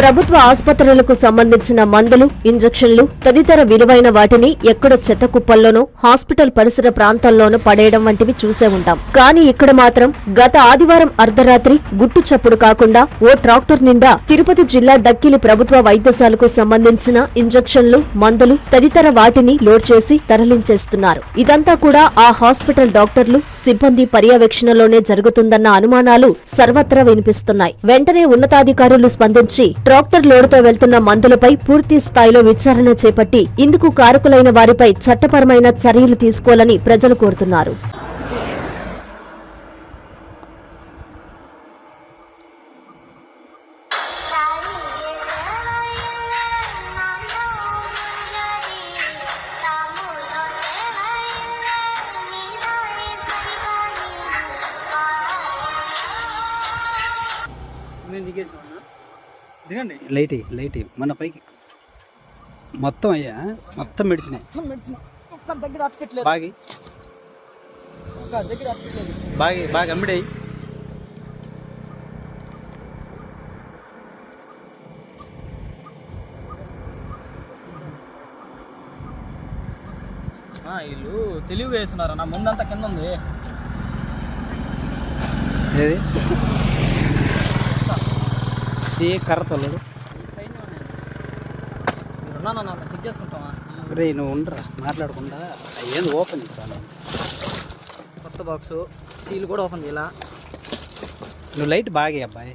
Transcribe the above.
ప్రభుత్వ ఆసుపత్రులకు సంబంధించిన మందులు ఇంజెక్షన్లు తదితర విలువైన వాటిని ఎక్కడ చెత్త కుప్పల్లోనో హాస్పిటల్ పరిసర ప్రాంతాల్లోనూ పడేయడం వంటివి చూసే ఉంటాం. కానీ ఇక్కడ మాత్రం గత ఆదివారం అర్ధరాత్రి గుట్టు చప్పుడు కాకుండా ఓ ట్రాక్టర్ నిండా తిరుపతి జిల్లా డక్కిలి ప్రభుత్వ వైద్యశాలకు సంబంధించిన ఇంజెక్షన్లు మందులు తదితర వాటిని లోడ్ చేసి తరలించేస్తున్నారు. ఇదంతా కూడా ఆ హాస్పిటల్ డాక్టర్లు సిబ్బంది పర్యవేక్షణలోనే జరుగుతుందన్న అనుమానాలు సర్వత్రా వినిపిస్తున్నాయి. వెంటనే ఉన్నతాధికారులు స్పందించి ట్రాక్టర్ లోడుతో వెళ్తున్న మందులపై పూర్తి స్థాయిలో విచారణ చేపట్టి ఇందుకు కారకులైన వారిపై చట్టపరమైన చర్యలు తీసుకోవాలని ప్రజలు కోరుతున్నారు. నేను దిగేసామన్నా దిగండి. Light light. మన పైకి. మొత్తం అయ్యా మొత్తం మెడిసిన్ మొత్తం మెడిసిన్ ఒక్క దగ్గర బాగి. ఒక్క దగ్గర అట్టట్లేదు బాగి బాగా అమ్మిడేయి వీళ్ళు తెలివిగా వేస్తున్నారు నా ముందంతా కింద ఉంది. ఏది? ఏ కర్ర తల్లడు మీరున్నా చెక్ చేసుకుంటామా? రే నువ్వు ఉండరా మాట్లాడకుండా. ఏంది ఓపెన్ చాలా. కొత్త బాక్సు సీల్ కూడా ఓపెన్ చేయాల? నువ్వు లైట్ బాగే అబ్బాయి.